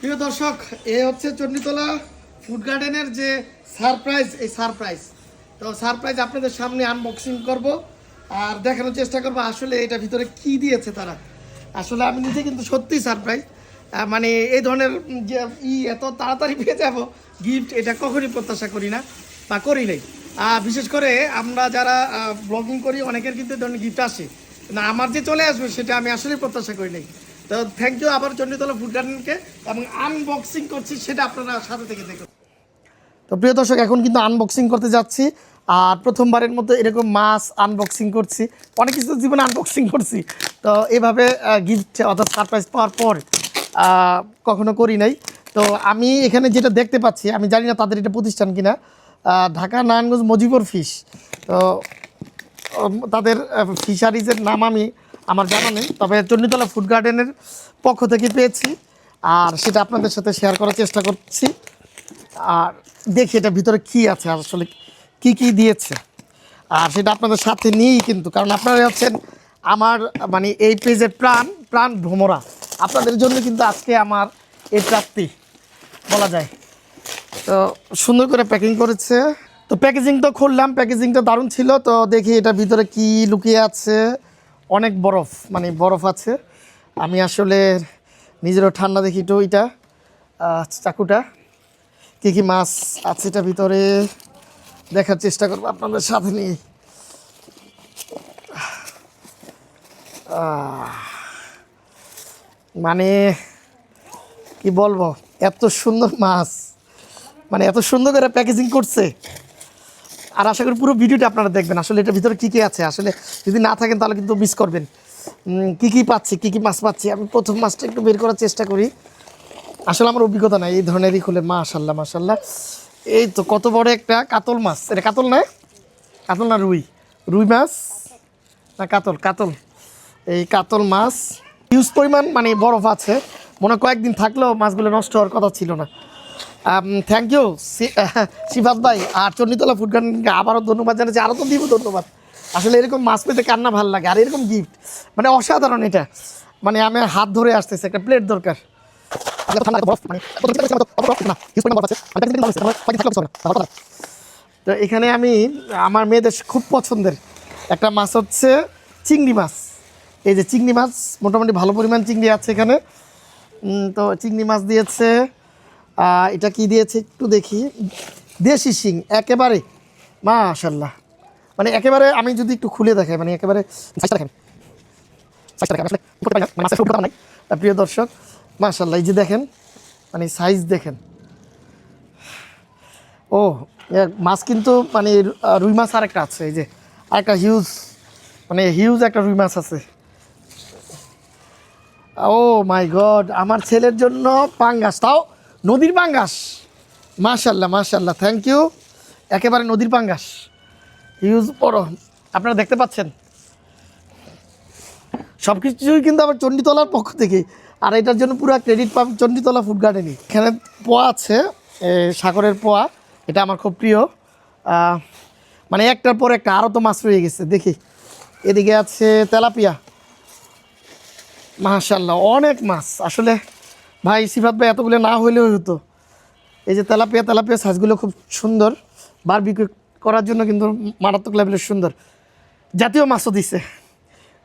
প্রিয় দর্শক এ হচ্ছে চণ্ডীতলা ফুড গার্ডেনের যে সারপ্রাইজ এই সারপ্রাইজ। তো সারপ্রাইজ আপনাদের সামনে আনবক্সিং করব আর দেখানোর চেষ্টা করব আসলে এটা ভিতরে কি দিয়েছে তারা। আসলে আমি নিজে কিন্তু সত্যিই সারপ্রাইজ মানে এই ধরনের যে ই এত তাড়াতাড়ি পেয়ে যাব গিফট এটা কখনই প্রত্যাশা করি না বা করি নাই। আহ, বিশেষ করে আমরা যারা ব্লগিং করি অনেকের কিন্তু ধরনের গিফট আসে। না আমার যে চলে আসবে সেটা আমি আসলেই প্রত্যাশা করি নাই। তো থ্যাংক ইউ আবার চণ্ডীতলা ফুড গার্ডেনকে এবং আনবক্সিং করছি সেটা আপনারা সাথে থেকে দেখুন। তো প্রিয় দর্শক, এখন কিন্তু আনবক্সিং করতে যাচ্ছি। আর প্রথমবারের মতো এরকম মাছ আনবক্সিং করছি। অনেক কিছু জীবনে আনবক্সিং করছি। তো এভাবে গিফট অর্থাৎ সারপ্রাইজ পাওয়ার পর কখনো করি নাই। তো আমি এখানে যেটা দেখতে পাচ্ছি, আমি জানি না তাদের এটা প্রতিষ্ঠান কিনা ঢাকা, নারায়ণগঞ্জ, মজিবর ফিশ তো তাদের ফিশারিজের নাম আমি আমার জানা নেই, তবে চণ্ডীতলা ফুড গার্ডেনের পক্ষ থেকে পেয়েছি, আর সেটা আপনাদের সাথে শেয়ার করার চেষ্টা করছি, আর দেখি এটা ভিতরে কি আছে আসলে কি কি দিয়েছে, আর সেটা আপনাদের সাথে নিয়েই কিন্তু, কারণ আপনারা হচ্ছেন আমার মানে এই পেজের প্রাণ প্রাণ ভ্রমরা। আপনাদের জন্য কিন্তু আজকে আমার এই প্রাপ্তি, বলা যায়। তো সুন্দর করে প্যাকিং করেছে, তো প্যাকেজিং তো খুললাম, প্যাকেজিংটা দারুণ ছিল, তো দেখি এটা ভিতরে কি লুকিয়ে আছে অনেক বরফ মানে বরফ আছে। আমি আসলে নিজেরও ঠান্ডা দেখি তো এটা চাকুটা। কী কী মাছ আছে এটা ভিতরে দেখার চেষ্টা করব আপনাদের সাথে নিয়ে। মানে কি বলব, এত সুন্দর মাছ মানে এত সুন্দর করে প্যাকেজিং করছে। আর আশা করি পুরো ভিডিওটা আপনারা দেখবেন। আসলে এটার ভিতরে কী কী আছে? আসলে যদি না থাকেন তাহলে কিন্তু মিস করবেন। কী কী পাচ্ছি, কী কী মাছ পাচ্ছি? আমি প্রথম মাছটা একটু বের করার চেষ্টা করি। আসলে আমার অভিজ্ঞতা নাই, এই ধরনেরই খুলে, মাশাল্লাহ মাশাল্লাহ। এই তো কত বড় একটা কাতল মাছ? এটা কাতল না? কাতল না রুই? রুই মাছ? না, কাতল কাতল। এই কাতল মাছ হিউজ পরিমাণ মানে বরফ আছে। মনে কয়েকদিন থাকলেও মাছগুলো নষ্ট হওয়ার কথা ছিল না। থ্যাংক ইউ শিবাদ ভাই, আর চণ্ডীতলা ফুড গার্ডেনকে আবারও ধন্যবাদ জানাচ্ছি, আরও তো দিব ধন্যবাদ। আসলে এরকম মাছ পেতে কান্না ভালো লাগে, আর এরকম গিফট মানে অসাধারণ এটা। মানে আমি হাত ধরে আসতেছে, একটা প্লেট দরকার। তো এখানে আমি, আমার মেয়েদের খুব পছন্দের একটা মাছ হচ্ছে চিংড়ি মাছ। এই যে চিংড়ি মাছ, মোটামুটি ভালো পরিমাণ চিংড়ি আছে এখানে। তো চিংড়ি মাছ দিয়েছে এটা কি দিয়েছে একটু দেখি। দেশি শিং, একেবারে মাশাল্লাহ মানে একেবারে আমি যদি একটু খুলে দেখাই মানে একেবারে মানে প্রিয় দর্শক মাশাল্লাহ এই যে দেখেন মানে সাইজ দেখেন। ও মাছ কিন্তু মানে রুই মাছ আর একটা আছে, এই যে আরেকটা হিউজ মানে হিউজ একটা রুই মাছ আছে। ও মাই গড আমার ছেলের জন্য পাঙ্গাস, তাও নদীর পাঙ্গাস। মাশাল্লাহ মাশাল্লাহ থ্যাংক ইউ একেবারে নদীর পাঙ্গাস। হিউজ বড়। আপনারা দেখতে পাচ্ছেন? সব কিছুই কিন্তু আবার চণ্ডীতলার পক্ষ থেকে। আর এটার জন্য পুরো ক্রেডিট পাব চণ্ডীতলা ফুড গার্ডেনই এখানে পোয়া আছে সাগরের পোয়া। এটা আমার খুব প্রিয়। মানে একটার পর একটা আরও তো মাছ রয়ে গেছে, দেখি। এদিকে আছে তেলাপিয়া। মাশাল্লাহ, অনেক মাছ। আসলে ভাই, সিফাত ভাই, এতগুলো না হইলেও হতো। এই যে তেলাপিয়া তেলাপিয়া সাইজগুলো খুব সুন্দর। বার বিক্রি করার জন্য কিন্তু মারাত্মক লেভেলের সুন্দর। জাতীয় মাছও দিছে।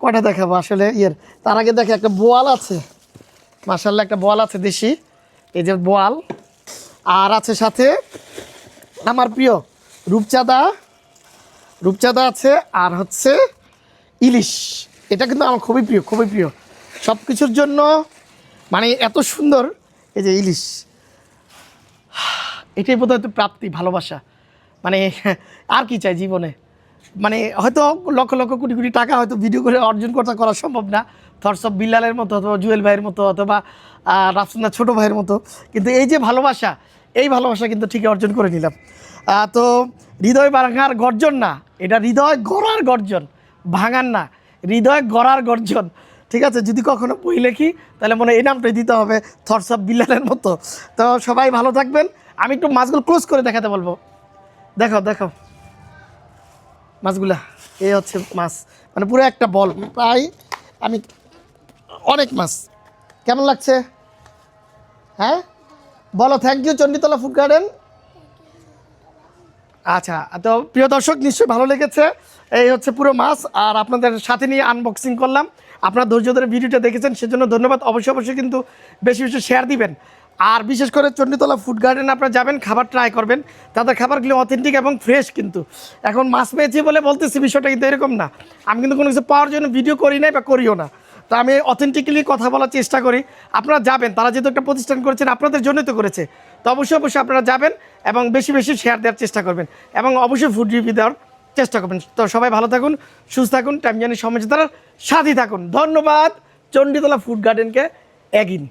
কটা দেখাবো? আসলে ইয়ের, তার আগে দেখে একটা বোয়াল আছে। মাশাল্লাহ একটা বোয়াল আছে দেশি। এই যে বোয়াল। আর আছে সাথে আমার প্রিয় রূপচাঁদা। রূপচাঁদা আছে, আর হচ্ছে ইলিশ। এটা কিন্তু আমার খুবই প্রিয় খুবই প্রিয়। সব কিছুর জন্য মানে এত সুন্দর, এই যে ইলিশ। এটাই বোধহয় তো প্রাপ্তি, ভালোবাসা। মানে আর কি চাই জীবনে? মানে হয়তো লক্ষ লক্ষ কোটি কোটি টাকা হয়তো ভিডিও করে অর্জন করতে করা সম্ভব না। থরসব বিল্লালের মতো অথবা জুয়েল ভাইয়ের মতো অথবা রাফসুন্না ছোটো ভাইয়ের মতো। কিন্তু এই যে ভালোবাসা, এই ভালোবাসা কিন্তু ঠিকই অর্জন করে নিলাম। তো হৃদয় ভাঙার গর্জন না, এটা হৃদয় গড়ার গর্জন, ভাঙার না। হৃদয় গড়ার গর্জন। ঠিক আছে? যদি কখনো বই লেখি, তাহলে মনে এই নামটাই দিতে হবে থরসব বিল্লালের মতো। তো সবাই ভালো থাকবেন। আমি একটু মাছগুলো ক্লোজ করে দেখাতে বলব। দেখো দেখো। মাছগুলা এই হচ্ছে মাছ। মানে পুরো একটা বল। প্রায় আমি, অনেক মাছ। কেমন লাগছে? হ্যাঁ? বলো thank you Chanditala food garden আচ্ছা তো প্রিয় দর্শক, নিশ্চয়ই ভালো লেগেছে। এই হচ্ছে পুরো মাছ, আর আপনাদের সাথে নিয়ে আনবক্সিং করলাম। আপনার ধৈর্য ধরে ভিডিওটা দেখেছেন, সেজন্য ধন্যবাদ। অবশ্যই অবশ্যই কিন্তু বেশি বেশি শেয়ার দিবেন। আর বিশেষ করে চণ্ডীতলা ফুড গার্ডেন আপনারা যাবেন, খাবার ট্রাই করবেন। তাদের খাবারগুলো অথেন্টিক এবং ফ্রেশ কিন্তু। এখন মাছ পেয়েছি বলে বলতেছি, বিষয়টা কিন্তু এরকম না। আমি কিন্তু কোনো কিছু পাওয়ার জন্য ভিডিও করি নাই বা করিও না। তো আমি অথেন্টিক্যালি কথা বলার চেষ্টা করি। আপনারা যাবেন, তারা যেহেতু একটা প্রতিষ্ঠান করেছেন, আপনাদের জন্যই তো করেছে। তো অবশ্যই অবশ্যই আপনারা যাবেন এবং বেশি বেশি শেয়ার দেওয়ার চেষ্টা করবেন এবং অবশ্যই ফুড রিভিউ দেওয়ার চেষ্টা করবেন। তো সবাই ভালো থাকুন, সুস্থ থাকুন টাইম জানি সময় তারা সাথী থাকুন। ধন্যবাদ, চণ্ডীতলা ফুড গার্ডেনকে এগিন